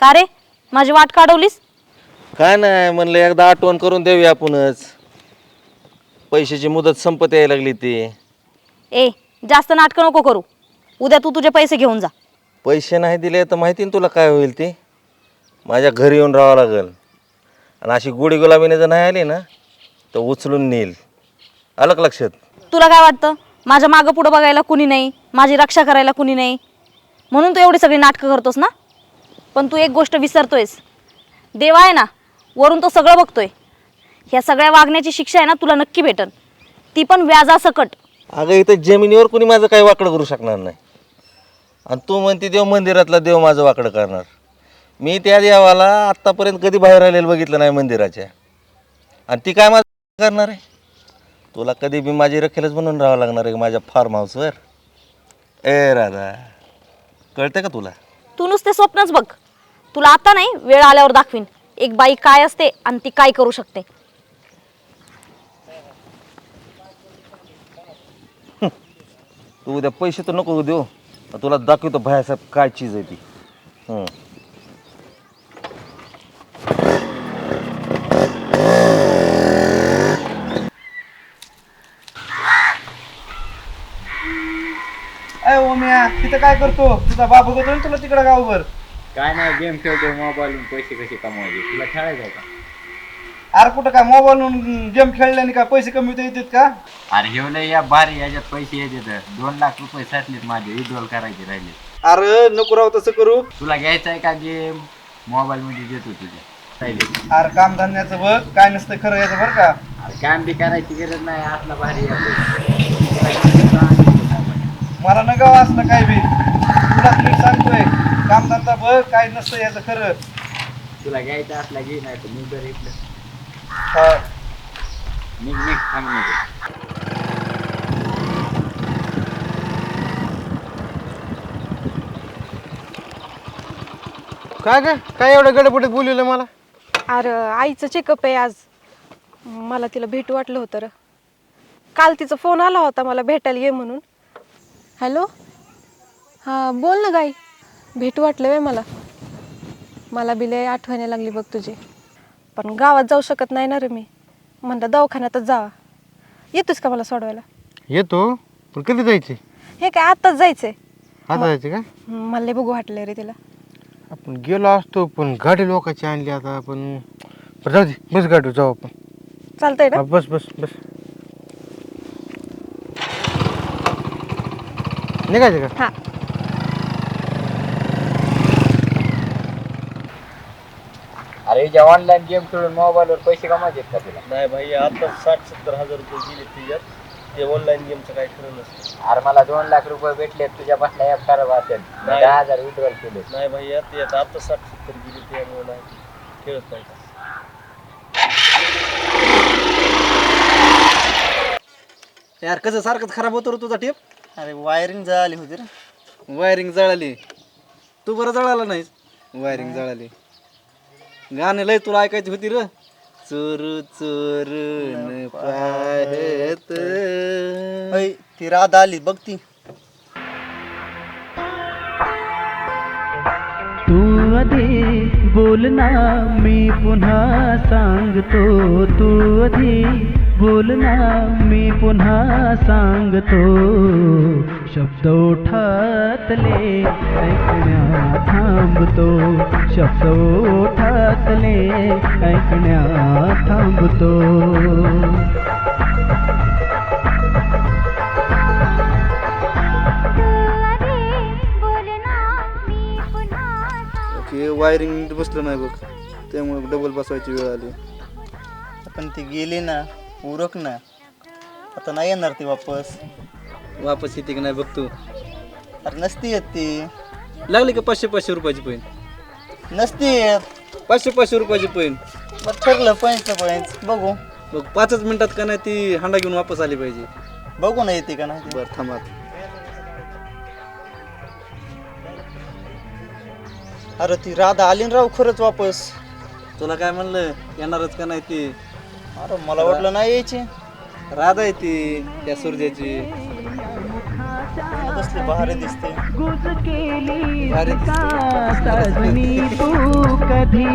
का रे? माझी वाट काढवलीस? काय नाही म्हणलं एकदा आठवण करून देऊया आपणच. पैशाची मुदत संपत यायला लागली ती. ए जास्त नाटकं नको करू. उद्या तू तुझे पैसे घेऊन जा. पैसे नाही दिले तर माहिती ना तुला काय होईल ते? माझ्या घरी येऊन राहावं लागेल. आणि अशी गोडी गुलाबीने जर नाही आली ना तर उचलून नेईल. आलं का लक्षात? तुला काय वाटतं? माझ्या मागं पुढं बघायला कुणी नाही माझी रक्षा करायला कुणी नाही. म्हणून तू एवढी सगळी नाटकं करतोस ना? पण तू एक गोष्ट विसरतोयस. देवा आहे ना वरून तो सगळं बघतोय. ह्या सगळ्या वागण्याची शिक्षा आहे ना तुला नक्की भेटन. ती पण व्याजासकट. अगं इथं जमिनीवर कुणी माझं काही वाकडं करू शकणार नाही. आणि तू म्हणते देव मंदिरातला देव माझं वाकडं करणार. मी त्या देवाला आत्तापर्यंत कधी बाहेर आलेलं बघितलं नाही मंदिराच्या. आणि ती काय माझं करणार आहे? तुला कधी बी माझी रखेलच बनवून राहावं लागणार आहे माझ्या फार्म हाऊसवर ए राधा कळतं का तुला? तू नुसते स्वप्नच बघ. तुला आता नाही वेळ आल्यावर दाखवीन. एक बाई काय असते आणि ती काय करू शकते. तू उद्या पैसे तर नको देऊ. तुला दाखवतो भायासाहेब काय चीज आहे ती. हम्म तिथं काय करतो? तुझा बाबू बघतो ना तुला तिकडं गावभर. काय नाही गेम खेळतो मोबाईलवरून पैसे कसे कमवायचे? तुला खेळायचं आहे का? अरे कुठं काय मोबाईलवरून गेम खेळल्याने काय पैसे कमी होते येतात का? अरे हे या भारी याच्यात पैसे येतात. दोन लाख रुपये साठलेत माझे विड्रॉल करायचे राहिले. अरे नको राव तसं करू. तुला घ्यायचं आहे का गेम मोबाईल मध्ये देतो तुझे राहिले. अरे काम धंद्याचं बघ काय नसतं खरं याचं बरं का. अरे काम बी करायची गरज नाही असला भारी आहे. मला न गाव असलं काय बी. तुला नीट सांगतोय काम धंदा बघ काय नसतं याचं खरं. तुला घ्यायचं असला घे नाही तर मी जर इथलं हा. निघ निघ थांब नको काय काय काय एवढं गडबडीत बोलवलं मला? अरे आईचं चेकअप आहे आज. मला तिला भेटू वाटलं होतं र. काल तिचा फोन आला होता मला भेटायला ये म्हणून. हॅलो? हां बोल ना गाई. भेटू वाटलं वे मला. मला बी लय आठवण लागली बघ तुझी. पण गावात जाऊ शकत नाही ना रे मी. म्हणलं दवाखान्यातच जावा. येतोस का मला सोडवायला? येतो पण कधी जायचे हे काय आत्ताच जायचंय. आता जायचे का? मला लय बघू वाटलं रे तिला. आपण गेलो असतो पण गाडी लोकांची आणली आता आपण. बरं जाऊ दे बस गाडी जाऊ आपण. चालतंय ना? हा, बस बस बस. निघायचं का? हां. अरे ज्या ऑनलाईन गेम खेळून मोबाईलवर पैसे कमायचे का तुला? नाही भाई आता साठ सत्तर हजार रुपये गेले त्याच्यात ते ऑनलाईन गेमचं काय खरं नसतं. अरे मला दोन लाख रुपये भेटले तुझ्या पासला एक खराब असेल. नाही. दहा हजार विड्रॉल केले. नाही भाई ते आता आता साठ सत्तर गेले त्यामुळे नाही खेळत नाही. यार कसं सारखंच खराब होतो रे तुझा टेप अरे वायरिंग जळाली होती रे. वायरिंग जळाली. तू बरं जळाला नाहीस. वायरिंग जळाली. गाणे लय तुला ऐकायची होती र. चोर चोर पाहत. ती राधा आली बघ ती. तू आधी बोलना मी पुन्हा सांगतो. तू आधी बोलना मी पुन्हा सांगतो. शब्द ओठातले ऐकण्या थांबतो. शब्द ओठातले ऐकण्या थांबतो. ओके वायरिंग बसलं नाही बघ. त्यामुळे डबल बसवायची वेळ आली. पण ती गेली ना उरक ना. आता नाही येणार ती वापस. वापस येते की नाही बघ तू. अरे नसती येत ती. लागली का पाचशे पाचशे रुपयाची पैन? नसती येत. पाचशे पाचशे रुपयाची पैन. मग ठरलं पैंच पैंच बघू. बघ पाचच मिनिटात का नाही ती हांडा घेऊन वापस आली पाहिजे? बघू ना येते का नाही ती. बरं थांबा. अरे ती राधा आली ना राव खरंच वापस. तुला काय म्हणलं येणारच का नाही ती? अरे मला वाटलं नाही यायची. राधा आहे ती त्या सूर्याची. कसली भारी दिसते. गुज केली का सजनी तू कधी?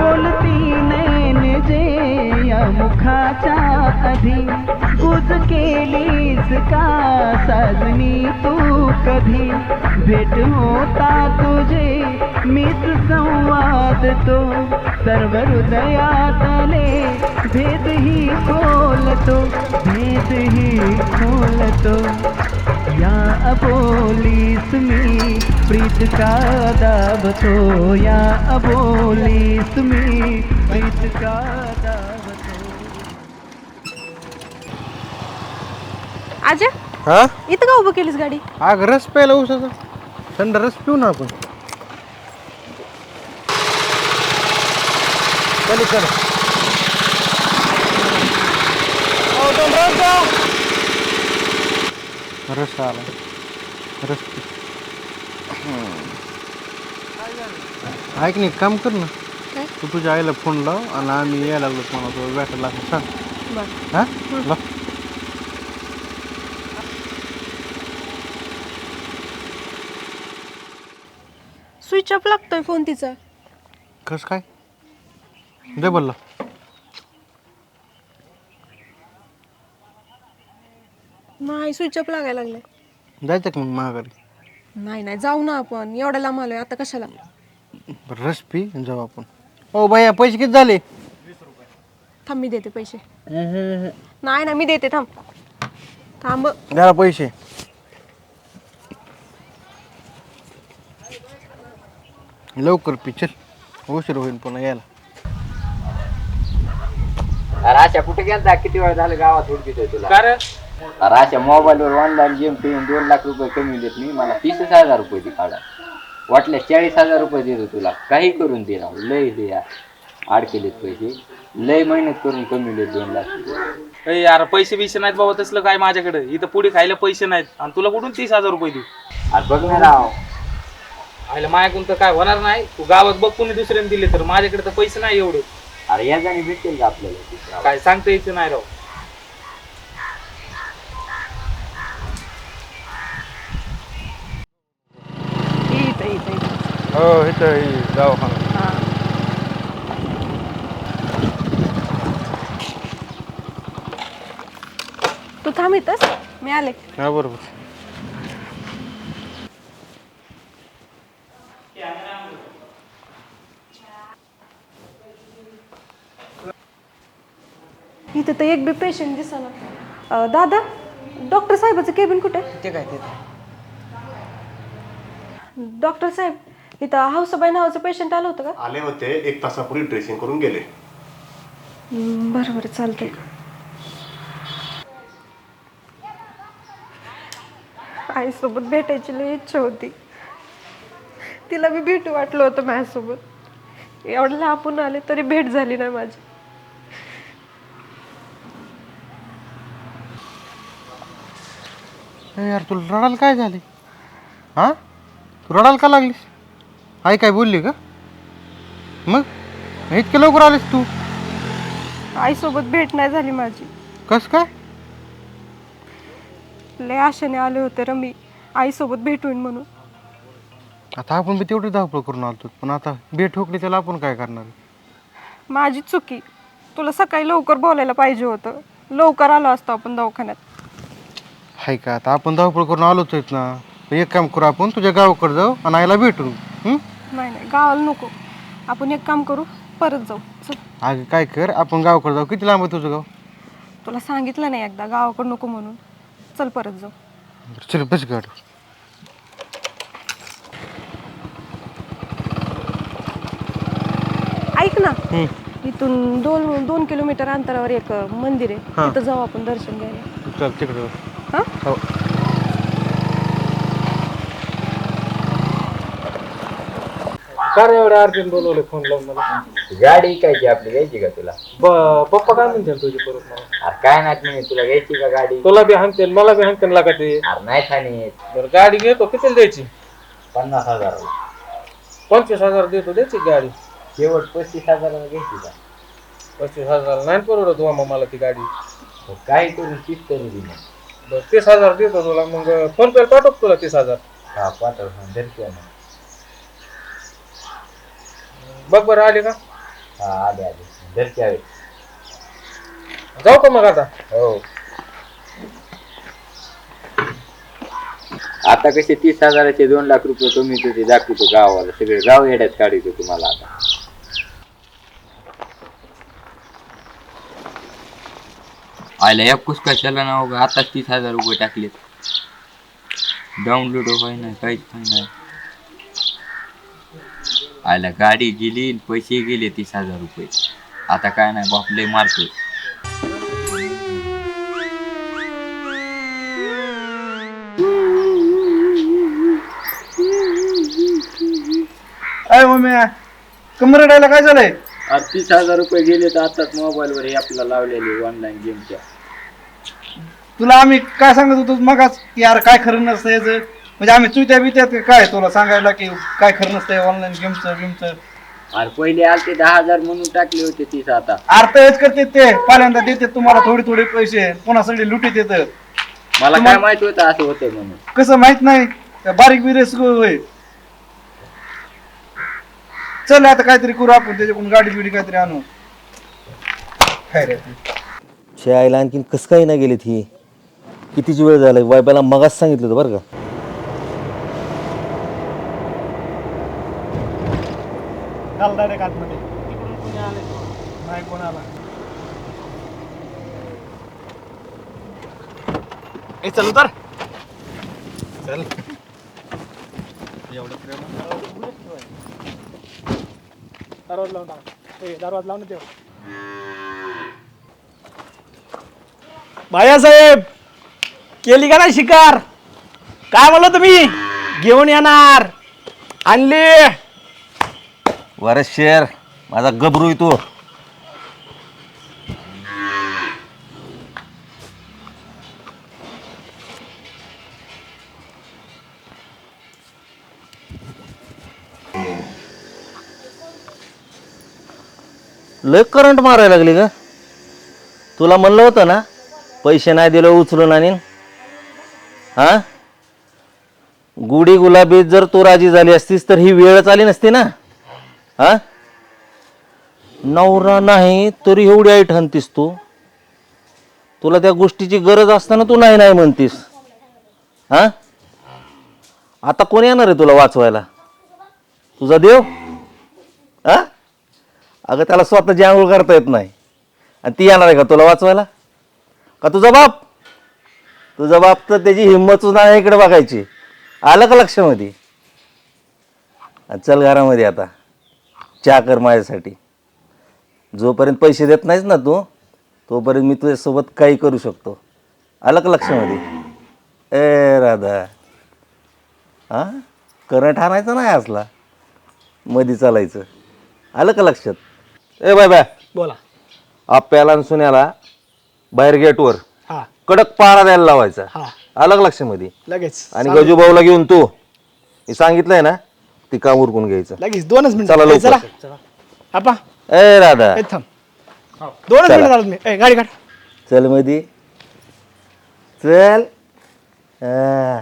बोलती नैन जे या मुखाच्या आधी गुज केलीस का सजनी तू कधी? भेट होता तुझे मीच संवाद तो सर्व हृदयातले भेद ही खोलतो भेद ही खोलतो. या अबोलीस मी प्रीत का दाबतो या अबोलीस मी प्रीत का दाबतो. आजा हा? इथं का उभं केलीस गाडी? अग रस प्यायला उसाचा थंड रस पिऊ ना आपण. पलीकडे. रस आला. रस. पी. ऐक नाही काम कर ना. तू तुझ्या आईला फोन लाव आणि आम्ही यायला लागलो मला तो भेटायला लागलो. सांग. हा? लाव. स्विच ऑफ लागतोय फोन तिचा. कसं काय? दे बोलला. नाही स्विच ऑफ लागायला लागलाय जायचं का मग महागारी नाही नाही जाऊ ना आपण. एवढ्या लांब आलोय आता कशाला? रस पी आणि जाऊ आपण. ओ भैया पैसे किती झाले? थांब मी देते पैसे. नाही ना मी देते थांब. थांब. घ्या पैसे. लवकर पी चल. उशीर होईल पुन्हा यायला. अरे अशा कुठे गेलता? किती वेळ झालं गावात हुडकितोय तुला? अरे अशा मोबाईलवर ऑनलाईन गेम खेळून दोन लाख रुपये कमी देत मी मला तीसच हजार रुपये ती काढा. वाटल्या चाळीस हजार रुपये देतो तुला. काही करून दे राव लय दे अडकेलेत पैसे. लय मेहनत करून कमी देत दोन लाख रुपये. अरे यार पैसे बिसे नाहीत बाबा तसलं काय माझ्याकडे? इथं पुढे खायला पैसे नाहीत. आणि तुला कुठून तीस हजार रुपये देऊ? अरे बघ ना राव. आयला माझ्याकडून तर काय होणार नाही? तू गावात बघ कोणी दुसऱ्याने दिले तर. माझ्याकडे तर पैसे नाही एवढे. अरे या जाणी भेटेल का आपल्याला? काय सांगता यायचं नाही राव. इथं इथं इथं. हो इथं दवाखाना तू थांब इथंच. मी आले. हा बरोबर. तर एक बी पेशंट दिसना दादा डॉक्टर साहेबाचं केबिन कुठे? ते काय ते डॉक्टर साहेब इथं हौसाबाई नावाचं पेशंट आलं होतं का? आले होते एक तासापूर्वी ड्रेसिंग करून गेले. हम्म, बरं बरं चालतंय. आईसोबत भेटायची लई इच्छा होती. तिला मी भेटू वाटलं होतं माझ्यासोबत. एवढं लांबून आले तरी भेट झाली नाही माझी. यार तुला रडायला काय झाले? हा? तू रडायला का लागलीस? आई काय बोलली का? मग? इतके लवकर आलीस तू? आईसोबत भेट नाही झाली माझी. कस काय? लय आशेने आले होते र मी आईसोबत भेटून म्हणून. आता आपण बी तेवढी धावपळ करून आलतो पण आता बेट ठोकली त्याला आपण काय करणार? माझी चुकी. तुला सकाळी लवकर बोलायला पाहिजे होतं. लवकर आलो असतो आपण दवाखान्यात. हाय का? आता आपण धावपळ करून आलोच आहेत ना. तर एक काम करू आपण तुझ्या गावाकडे जाऊ आणि आईला भेटू हं? नाही नाही गावाला नको. आपण एक काम करू परत जाऊ. चल. अगं काय कर आपण गावाकडे जाऊ. किती लांब आहे तुझं गाव? तुला सांगितलं नाही एकदा गावाकडं नको म्हणून. चल परत जाऊ. चल बस गाडी. ऐक ना. हं. इथून दोन दोन किलोमीटर अंतरावर एक मंदिर आहे. तिथं जाऊ आपण दर्शन घ्यायला. चल तिकडे हा? हो. कर एवढ्या अर्जंट बोलवले फोन लावून मला. गाडी काय आपली घ्यायची का तुला? ब- पप्पा काय म्हणते तुझी परत मला? अरे काय नाही म्हणे तुला घ्यायची का गाडी? तुला बी हाणतील मला बी हाणतील लागा ते. अरे नाही खाणे बरं गाडी घेतो कितीला द्यायची? पन्नास हजार. पंचवीस हजार देतो द्यायची गाडी? शेवट पस्तीस हजाराला घ्यायची का? पस्तीस हजार नाही परवडत हो मग मला ती गाडी. मग काय करून करू दे मग. बरं तीस हजार देतो तुला मग फोन पे पाठवतो तुला तीस हजार. हा पाठव हा, बघ बरं आले का? हा आले आले. धरते आहे. जाऊ का मग आता? हो. आता कसे तीस हजाराचे दोन लाख रुपये कमी तुझे दाखवतो गावाला. सगळे गाव येड्यात काढतो तुम्हाला आता. आयला या पुस्तकाला नाव का आता तीस हजार रुपये टाकलेत. डाउनलोड होय ना काहीच होय नाही आयला गाडी गेली आणि पैसे गेले तीस हजार रुपये. आता काय नाही बाप लय मारतोय. अय मम्मी कमर रडायला काय झालंय? तीस हजार रुपये गेले तर आताच मोबाईलवर हे आपल्याला लावलेले ऑनलाईन गेमच्या तुला आम्ही काय सांगत होतो मगाच की यार काय खरं नसतं याचं? म्हणजे आम्ही चुत्या बित्यात काय तुला सांगायला की काय खरं नसतंय ऑनलाईन गेमचं गेमचं आणि पहिले आलते दहा हजार म्हणून टाकले होते तीस आता. अर्थ हेच करते ते. पहिल्यांदा देते तुम्हाला थोडे थोडे पैसे. पुन्हा सगळे लुटीत येतं मला काय माहीत होतं असं होतं म्हणून. कसं माहीत नाही. त्या बारीक बिरेस होय. चल आता काहीतरी करू आपण त्याच्याकडून गाडी बिडी काहीतरी आणू. काय रे. ते? आणखीन कसं काही नाही गेलीत ही. कितीची वेळ झाला? वायबाला मगाच सांगितलं होतं बरं का. चाल direct आतमध्ये. नाही कोण आला ए चल उतर. चल. एवढं प्रेम दरवाज लावून टाका. ए दरवाज लावून ठेव. भाया साहेब! केली का नाही शिकार? काय म्हणलं तुम्ही? घेऊन येणार. आणली. वरच शेर माझा गबरू आहे तू. लय करंट मारायला लागली का तुला म्हणलं होतं ना पैसे नाही दिले उचलून आणीन. हा? गुढी गुलाबीत जर तू राजी झाली असतीस तर ही वेळच आली नसती ना? हा? नवरा नाही तरी एवढी आई ठणतीस तू. तुला त्या गोष्टीची गरज असताना तू नाही नाही म्हणतीस. हा? आता कोण येणार आहे तुला वाचवायला? तुझा देव? हा? अगं त्याला स्वतःची आंघोळ करता येत नाही. आणि ती येणार आहे का तुला वाचवायला? का तुझा बाप? तुझा बाप तर त्याची हिंमत सुद्धा इकडे बघायची. आलं का लक्षामध्ये? चल घरामध्ये आता. चहा कर माझ्यासाठी. जोपर्यंत पैसे देत नाहीस ना तू तोपर्यंत मी तुझ्यासोबत काही करू शकतो. आलं का लक्षामध्ये? ए राधा. हां करंट हाणायचा नाही असला मधी चालायचं. आलं का लक्षात? ए बाय बाय. बोला. आप्याला आणि सुन्याला बाहेर गेटवर. कडक पारा द्यायला लावायचा. हा. आलं का लक्षामध्ये. लगेच. आणि गजूभाऊला घेऊन तू. मी सांगितलंय ना ती काम उरकून घ्यायचं. लगेच. दोनच मिनिट. चला लवकर. चला. आपा. ए राधा. ए, थांब. दोनच. मिनिट झालं मी ए, गाडी काढ. चल मधी. चल. हा.